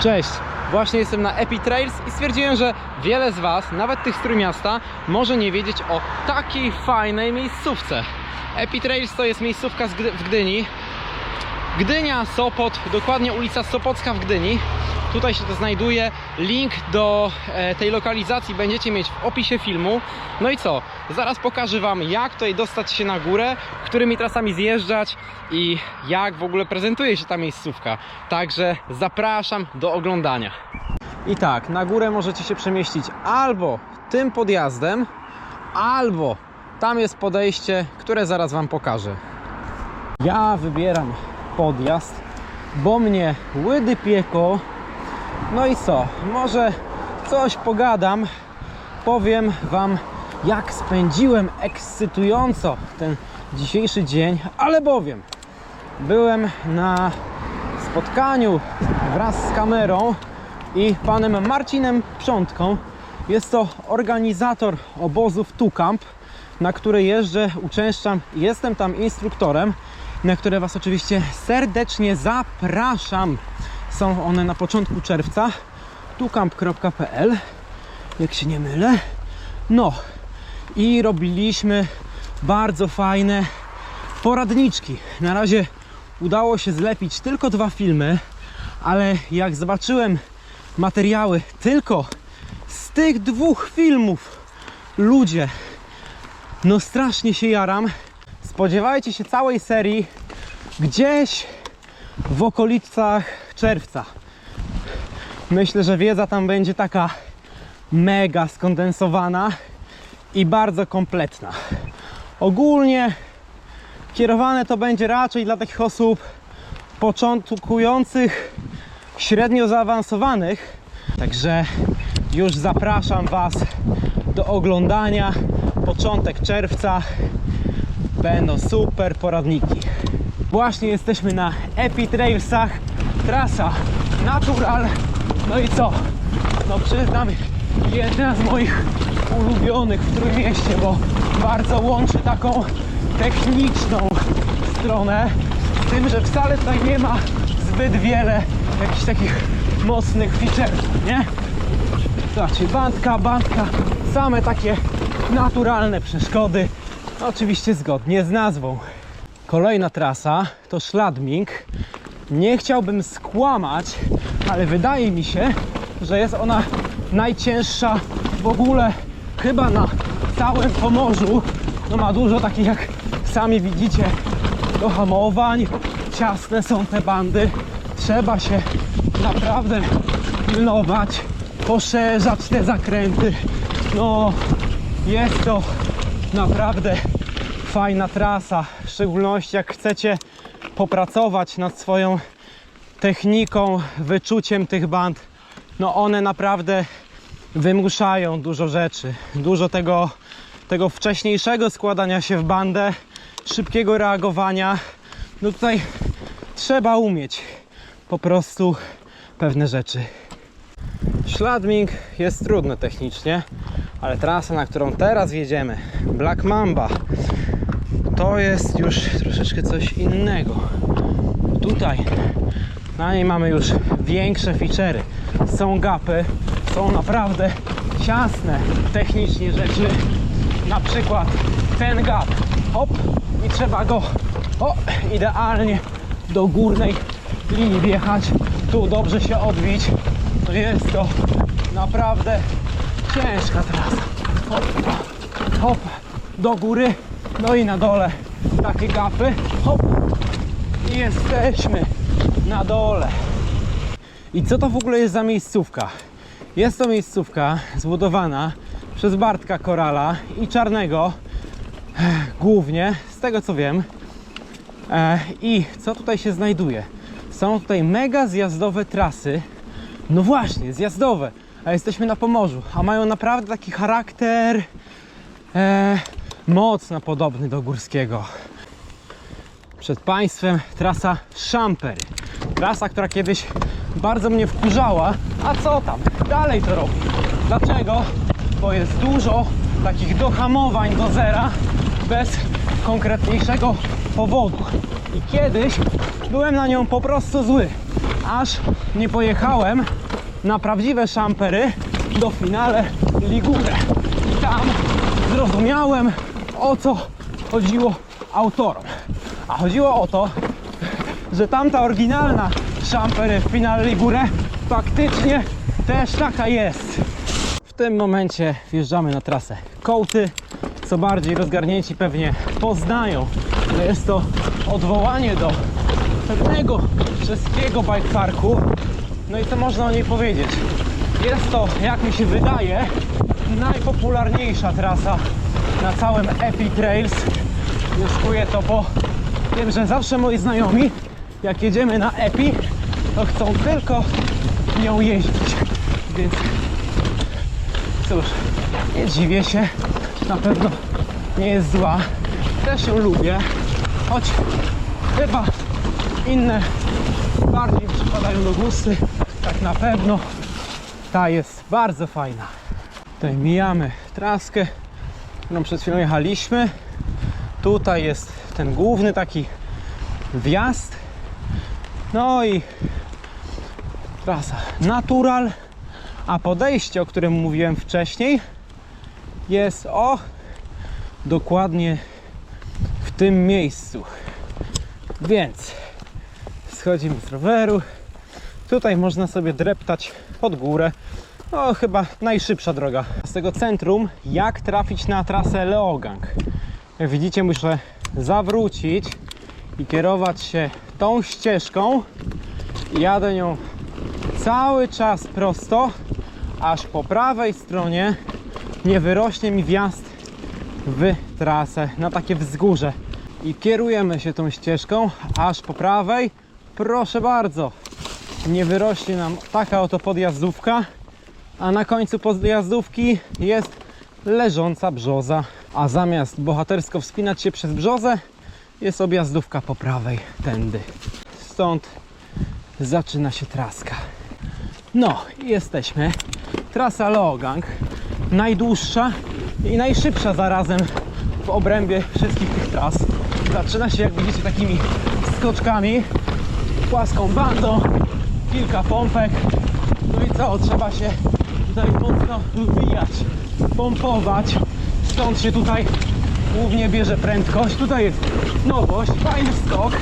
Cześć! Właśnie jestem na Epi Trails i stwierdziłem, że wiele z Was, nawet tych z Trójmiasta, może nie wiedzieć o takiej fajnej miejscówce. Epi Trails to jest miejscówka w Gdyni. Gdynia, Sopot, dokładnie ulica Sopocka w Gdyni. Tutaj się to znajduje. Link do e, tej lokalizacji będziecie mieć w opisie filmu. No i co? Zaraz pokażę Wam, jak tutaj dostać się na górę, którymi trasami zjeżdżać i jak w ogóle prezentuje się ta miejscówka. Także zapraszam do oglądania. I tak, na górę możecie się przemieścić albo tym podjazdem, albo tam jest podejście, które zaraz Wam pokażę. Ja wybieram podjazd, bo mnie łydy pieko. No i co? Może coś pogadam, powiem Wam, jak spędziłem ekscytująco ten dzisiejszy dzień, ale bowiem byłem na spotkaniu wraz z kamerą i panem Marcinem Przątką. Jest to organizator obozów Tukamp, na które jeżdżę, uczęszczam. Jestem tam instruktorem, na które Was oczywiście serdecznie zapraszam. Są one na początku czerwca. tukamp.pl, jak się nie mylę. No i robiliśmy bardzo fajne poradniczki. Na razie udało się zlepić tylko dwa filmy, ale jak zobaczyłem materiały tylko z tych dwóch filmów, ludzie, no strasznie się jaram. Spodziewajcie się całej serii gdzieś w okolicach czerwca. Myślę, że wiedza tam będzie taka mega skondensowana i bardzo kompletna. Ogólnie kierowane to będzie raczej dla takich osób początkujących, średnio zaawansowanych. Także już zapraszam Was do oglądania. Początek czerwca będą super poradniki. Właśnie jesteśmy na Epi Trailsach, trasa Natural. No i co? No przyznam, jedna z moich ulubionych w Trójmieście, bo bardzo łączy taką techniczną stronę z tym, że wcale tutaj nie ma zbyt wiele jakichś takich mocnych feature'ów, nie? Zobaczcie, bandka, bandka, same takie naturalne przeszkody, oczywiście zgodnie z nazwą. Kolejna trasa to Szladming. Nie chciałbym skłamać, ale wydaje mi się, że jest ona najcięższa w ogóle chyba na całym Pomorzu. No ma dużo takich jak sami widzicie do hamowań, ciasne są te bandy. Trzeba się naprawdę pilnować, poszerzać te zakręty. No jest to naprawdę fajna trasa, w szczególności jak chcecie popracować nad swoją techniką, wyczuciem tych band. No one naprawdę wymuszają dużo rzeczy, dużo tego, tego wcześniejszego składania się w bandę, szybkiego reagowania. No tutaj trzeba umieć po prostu pewne rzeczy. Śladming jest trudny technicznie, ale trasa, na którą teraz jedziemy, Black Mamba, to jest już troszeczkę coś innego. Tutaj na niej mamy już większe feature'y. Są gapy, są naprawdę ciasne technicznie rzeczy. Na przykład ten gap, hop i trzeba go o, idealnie do górnej linii wjechać. Tu dobrze się odbić. To jest to naprawdę ciężka trasa. Hop, hop, do góry, no i na dole takie gapy. Hop, i jesteśmy na dole. I co to w ogóle jest za miejscówka? Jest to miejscówka zbudowana przez Bartka Korala i Czarnego głównie, z tego co wiem. I co tutaj się znajduje? Są tutaj mega zjazdowe trasy. No właśnie, zjazdowe. A jesteśmy na Pomorzu, a mają naprawdę taki charakter e, mocno podobny do górskiego. Przed Państwem trasa Szamper. Trasa, która kiedyś bardzo mnie wkurzała. A co tam? Dalej to robi. Dlaczego? Bo jest dużo takich dohamowań do zera bez konkretniejszego powodu. I kiedyś byłem na nią po prostu zły. Aż nie pojechałem na prawdziwe szampery do finale Ligure. I tam zrozumiałem o co chodziło autorom. A chodziło o to, że tamta oryginalna szampery w finale Ligure faktycznie też taka jest. W tym momencie wjeżdżamy na trasę Kołty. Co bardziej rozgarnięci pewnie poznają, że jest to odwołanie do pewnego czeskiego bike parku. No i co można o niej powiedzieć? Jest to, jak mi się wydaje, najpopularniejsza trasa na całym Epic Trails. Wnioskuję to, bo wiem, że zawsze moi znajomi, jak jedziemy na Epi, to chcą tylko nią jeździć. Więc cóż, nie dziwię się, na pewno nie jest zła. Też ją lubię, choć chyba inne bardziej przypadają do gusty. Tak na pewno ta jest bardzo fajna. Tutaj mijamy traskę, którą przed chwilą jechaliśmy. Tutaj jest ten główny taki wjazd. No i trasa natural, a podejście, o którym mówiłem wcześniej, jest o dokładnie w tym miejscu. Więc schodzimy z roweru. Tutaj można sobie dreptać pod górę. No, chyba najszybsza droga z tego centrum. Jak trafić na trasę Leogang? Jak widzicie, muszę zawrócić i kierować się tą ścieżką. Jadę nią cały czas prosto, aż po prawej stronie nie wyrośnie mi wjazd w trasę na takie wzgórze. I kierujemy się tą ścieżką, aż po prawej, proszę bardzo, nie wyrośnie nam taka oto podjazdówka, a na końcu podjazdówki jest leżąca brzoza, a zamiast bohatersko wspinać się przez brzozę, jest objazdówka po prawej, tędy. Stąd zaczyna się traska. No, jesteśmy. Trasa Leogang, najdłuższa i najszybsza zarazem w obrębie wszystkich tych tras. Zaczyna się, jak widzicie, takimi skoczkami, płaską bandą, kilka pompek. No i co, trzeba się tutaj mocno wbijać, pompować. Stąd się tutaj głównie bierze prędkość. Tutaj jest nowość, fajny skok.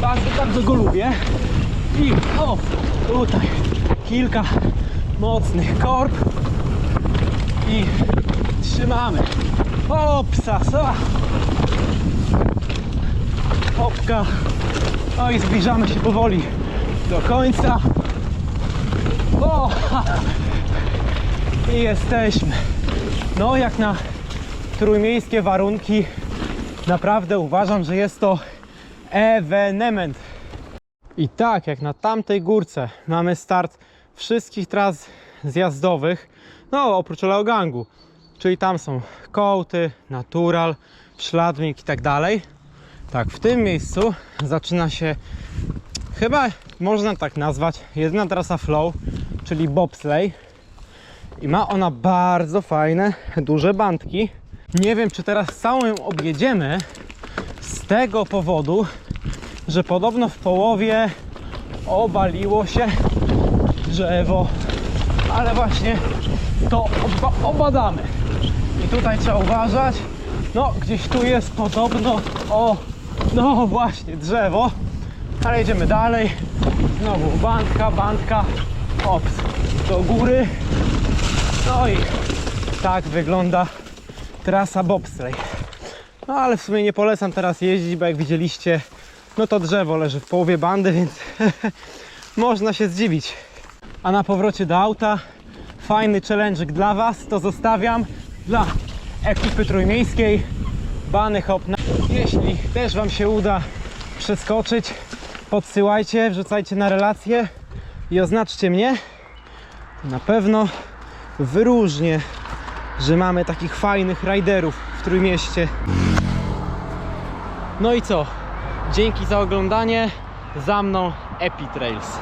Bardzo, bardzo go lubię. I o, tutaj kilka mocnych korb i trzymamy. Opsa, sa. Hopka. No i zbliżamy się powoli do końca. O! I jesteśmy. No jak na trójmiejskie warunki naprawdę uważam, że jest to ewenement. I tak jak na tamtej górce mamy start wszystkich tras zjazdowych, no oprócz Leogangu, czyli tam są kołty, natural, szladmik i tak dalej. Tak, w tym miejscu zaczyna się chyba można tak nazwać jedyna trasa flow, czyli bobsleigh i ma ona bardzo fajne, duże bandki. Nie wiem, czy teraz całą ją objedziemy z tego powodu, że podobno w połowie obaliło się drzewo, ale właśnie to oba obadamy. I tutaj trzeba uważać. No, gdzieś tu jest podobno o, no właśnie, drzewo. Ale jedziemy dalej. Znowu bandka, bandka, ops, do góry. No i tak wygląda trasa bobsleigh. No ale w sumie nie polecam teraz jeździć, bo jak widzieliście, no to drzewo leży w połowie bandy, więc można się zdziwić. A na powrocie do auta fajny challenge dla Was, to zostawiam dla ekipy trójmiejskiej Bany Hop. Na- Jeśli też Wam się uda przeskoczyć, podsyłajcie, wrzucajcie na relacje i oznaczcie mnie. Na pewno wyróżnię, że mamy takich fajnych riderów w Trójmieście. No i co? Dzięki za oglądanie. Za mną Epitrails.